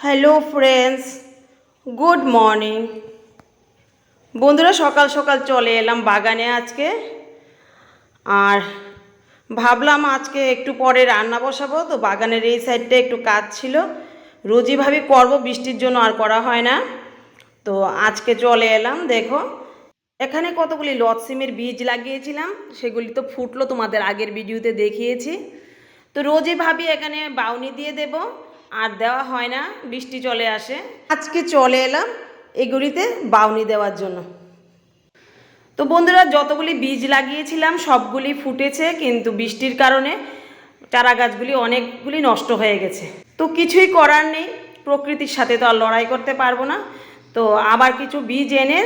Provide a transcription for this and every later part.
Hello friends good morning বন্ধুরা, সকাল সকাল চলে এলাম বাগানে আজকে। আর ভাবলাম আজকে একটু পরে রান্না বসাবো, তো বাগানের এই সাইডটা একটু কাজ ছিল। রোজই ভাবি করব, বৃষ্টির জন্য আর করা হয় না। তো আজকে চলে এলাম, দেখো। এখানে কতগুলি লটসিমের বীজ লাগিয়েছিলাম, সেগুলি তো ফুটলো তোমাদের আগের ভিডিওতে দেখিয়েছি। তো রোজই ভাবি এখানে বাউনি দিয়ে দেব। আর দেওয়া হয় না বৃষ্টি চলে আসে। আজকে চলে এলাম এগুলিতে বাউনি দেওয়ার জন্য। তো বন্ধুরা যতগুলি বীজ লাগিয়েছিলাম সবগুলি ফুটেছে কিন্তু বৃষ্টির কারণে চারা গাছগুলি অনেকগুলি নষ্ট হয়ে গেছে। তো কিছুই করার নেই প্রকৃতির সাথে তো আর লড়াই করতে পারব না। তো আবার কিছু বীজ এনে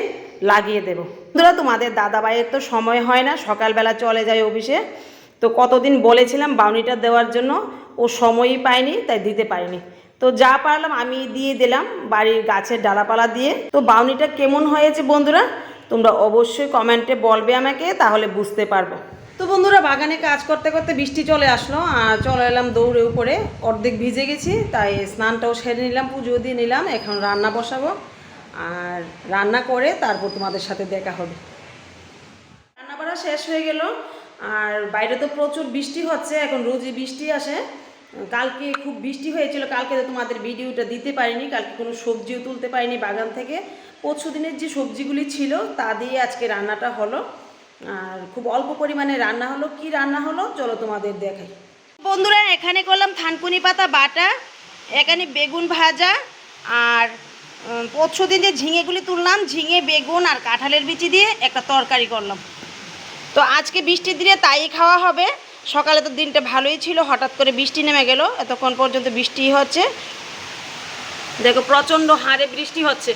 লাগিয়ে দেব। বন্ধুরা তোমাদের দাদাভাইয়ের তো সময় হয় না সকালবেলা চলে যায় অফিসে। তো কতদিন বলেছিলাম বাউনিটা দেওয়ার জন্য, ও সময়ই পায়নি, তাই দিতে পারিনি। তো যা পারলাম আমি দিয়ে দিলাম বাড়ির গাছের ডালাপালা দিয়ে। তো বাউনিটা কেমন হয়েছে বন্ধুরা, তোমরা অবশ্যই কমেন্টে বলবে আমাকে, তাহলে বুঝতে পারব। তো বন্ধুরা, বাগানে কাজ করতে করতে বৃষ্টি চলে আসলো, আর চলে এলাম দৌড়ে উপরে। অর্ধেক ভিজে গেছি, তাই স্নানটাও সেরে নিলাম, পুজো দিয়ে নিলাম, এখন রান্না বসাবো। আর রান্না করে তারপর তোমাদের সাথে দেখা হবে। রান্না বাড়া শেষ হয়ে গেল আর বাইরে তো প্রচুর বৃষ্টি হচ্ছে, এখন রোজই বৃষ্টি আসে। কালকে খুব বৃষ্টি হয়েছিল, কালকে তো তোমাদের ভিডিওটা দিতে পারিনি, কালকে কোনো সবজিও তুলতে পারিনি বাগান থেকে। পরশু দিনের যে সবজিগুলি ছিল, তা দিয়ে আজকে রান্নাটা হলো। আর খুব অল্প পরিমাণে রান্না হলো। কি রান্না হলো? চলো তোমাদের দেখাই। বন্ধুরা, এখানে করলাম থানকুনি পাতা বাটা, এখানে বেগুন ভাজা, আর পরশু দিন যে ঝিঙেগুলি তুললাম, ঝিঙে, বেগুন আর কাঁঠালের বিচি দিয়ে একটা তরকারি করলাম। তো আজকে বৃষ্টির দিনে তাই খাওয়া হবে। সকালে তো দিনটা ভালোই ছিল, হঠাৎ করে বৃষ্টি নেমে গেল, এতক্ষণ পর্যন্ত বৃষ্টি হচ্ছে। দেখো, প্রচণ্ড হারে বৃষ্টি হচ্ছে।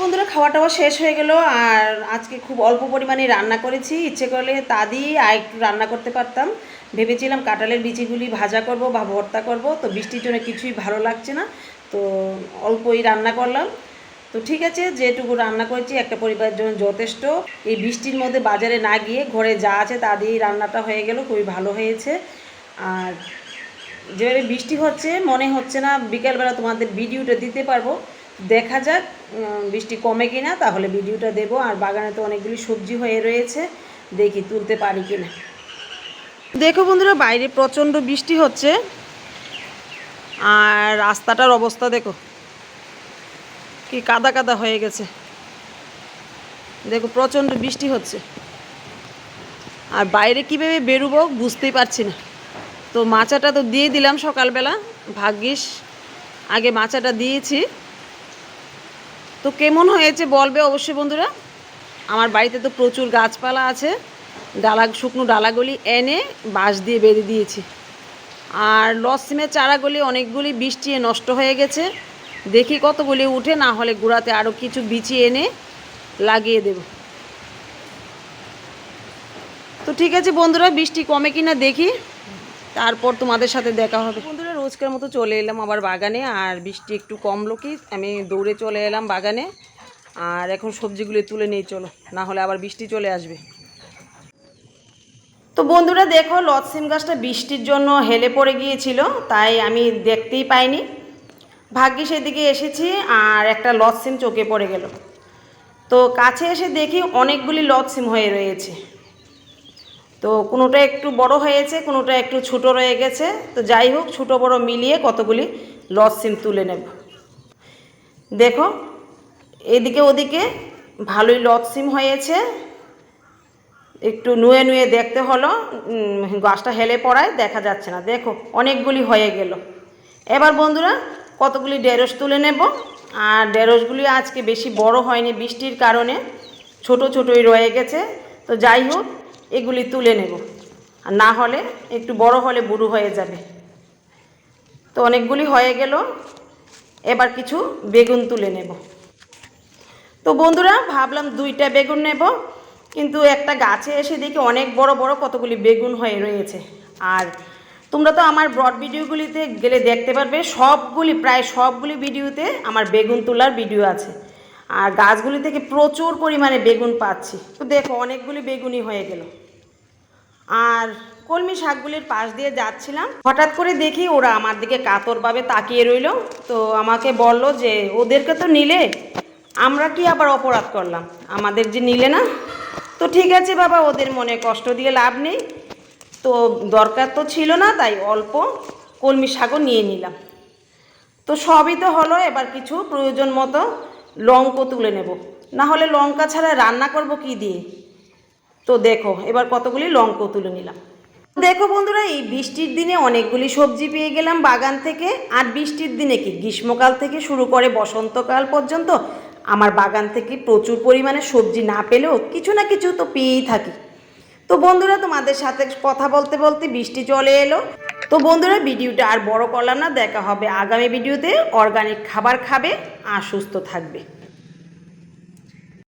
বন্ধুরা খাওয়া টাওয়া শেষ হয়ে গেল, আর আজকে খুব অল্প পরিমাণে রান্না করেছি। ইচ্ছে করলে তা দিয়ে আর একটু রান্না করতে পারতাম। ভেবেছিলাম কাঁঠালের বিচিগুলি ভাজা করব বা ভর্তা করব, তো বৃষ্টির জন্য কিছুই ভালো লাগছে না। তো অল্পই রান্না করলাম। তো ঠিক আছে, যেটুকু রান্না করেছি, একটা পরিবারের জন্য যথেষ্ট। এই বৃষ্টির মধ্যে বাজারে না গিয়ে ঘরে যা আছে তা দিয়েই রান্নাটা হয়ে গেল, খুবই ভালো হয়েছে। আর যেভাবে বৃষ্টি হচ্ছে, মনে হচ্ছে না বিকেলবেলা তোমাদের ভিডিওটা দিতে পারব। দেখা যাক বৃষ্টি কমে কি না তাহলে ভিডিওটা দেবো। আর বাগানে তো অনেকগুলি সবজি হয়ে রয়েছে, দেখি তুলতে পারি কি না দেখো বন্ধুরা, বাইরে প্রচণ্ড বৃষ্টি হচ্ছে। আর রাস্তাটার অবস্থা দেখো। কি কাদা কাদা হয়ে গেছে। দেখো প্রচণ্ড বৃষ্টি হচ্ছে। আর বাইরে কীভাবে বেরোবো বুঝতেই পারছি না। তো মাচাটা তো দিয়ে দিলাম সকালবেলা, ভাগ্যিস। আগে মাচাটা দিয়েছি। তো কেমন হয়েছে বলবে অবশ্যই বন্ধুরা। আমার বাড়িতে তো প্রচুর গাছপালা আছে। ডালা, শুকনো ডালাগুলি এনে বাঁশ দিয়ে বেঁধে দিয়েছি। আর লসিমের চারাগুলি অনেকগুলি বৃষ্টি নষ্ট হয়ে গেছে। দেখি কতগুলি উঠে না হলে গুঁড়াতে আরও কিছু বিচি এনে লাগিয়ে দেব। তো ঠিক আছে বন্ধুরা, বৃষ্টি কমে কিনা দেখি, তারপর তোমাদের সাথে দেখা হবে। বন্ধুরা, রোজকার মতো চলে এলাম আবার বাগানে, আর বৃষ্টি একটু কমলো কি, আমি দৌড়ে চলে এলাম বাগানে, আর এখন সবজিগুলো তুলে নিয়ে চলো, না হলে আবার বৃষ্টি চলে আসবে। তো বন্ধুরা, দেখো লতসিম গাছটা বৃষ্টির জন্য হেলে পড়ে গিয়েছিল, তাই আমি দেখতেই পাইনি। ভাগ্যে সেদিকে এসেছি আর একটা লতসিম চোখে পড়ে গেল। তো কাছে এসে দেখি অনেকগুলি লতসিম হয়ে রয়েছে। তো কোনোটা একটু বড় হয়েছে, কোনোটা একটু ছোট রয়ে গেছে। তো যাই হোক, ছোটো বড় মিলিয়ে কতগুলি লতসিম তুলে নেব। দেখো, এদিকে ওদিকে ভালোই লতসিম হয়েছে। একটু নুয়ে নুয়ে দেখতে হলো গাছটা হেলে পড়ায় দেখা যাচ্ছে না। দেখো, অনেকগুলি হয়ে গেল। এবার বন্ধুরা কতগুলি ঢেঁড়স তুলে নেব। আর ঢেঁড়সগুলি আজকে বেশি বড় হয়নি বৃষ্টির কারণে, ছোট ছোটই রয়ে গেছে। তো যাই হোক, এগুলি তুলে নেব। আর না হলে একটু বড় হলে বুড়ো হয়ে যাবে। তো অনেকগুলি হয়ে গেল। এবার কিছু বেগুন তুলে নেব। তো বন্ধুরা, ভাবলাম দুইটা বেগুন নেব। কিন্তু একটা গাছে এসে দেখি অনেক বড় বড় কতগুলি বেগুন হয়ে রয়েছে। আর তোমরা তো আমার ব্রড ভিডিওগুলিতে গেলে দেখতে পারবে, সবগুলি, প্রায় সবগুলি ভিডিওতে আমার বেগুন তোলার ভিডিও আছে। আর গাছগুলি থেকে প্রচুর পরিমাণে বেগুন পাচ্ছি। তো দেখো, অনেকগুলি বেগুনই হয়ে গেল। আর কলমি শাকগুলির পাশ দিয়ে যাচ্ছিলাম। হঠাৎ করে দেখি ওরা আমার দিকে কাতরভাবে তাকিয়ে রইল। তো আমাকে বলল যে, ওদেরকে তো নিলে? আমরা কি আবার অপরাধ করলাম? আমাদের যে নিলে না? তো ঠিক আছে বাবা, ওদের মনে কষ্ট দিয়ে লাভ নেই। তো দরকার তো ছিল না, তাই অল্প কলমি শাকও নিয়ে নিলাম। তো সবই তো হলো, এবার কিছু প্রয়োজন মতো লঙ্কা তুলে নেব। না হলে লঙ্কা ছাড়া রান্না করব কি দিয়ে? তো দেখো, এবার কতগুলি লঙ্কা তুলে নিলাম। দেখো বন্ধুরা, এই বৃষ্টির দিনে অনেকগুলি সবজি পেয়ে গেলাম বাগান থেকে, আর বৃষ্টির দিনে কি? গ্রীষ্মকাল থেকে শুরু করে বসন্তকাল পর্যন্ত আমার বাগান থেকে প্রচুর পরিমাণে সবজি না পেলেও কিছু না কিছু তো পেয়েই থাকি। তো বন্ধুরা, তোমাদের সাথে কথা বলতে বলতে বৃষ্টি চলে এলো। তো বন্ধুরা, ভিডিওটা আর বড় করলাম না, দেখা হবে আগামী ভিডিওতে। অর্গানিক খাবার খাবে আর সুস্থ থাকবে।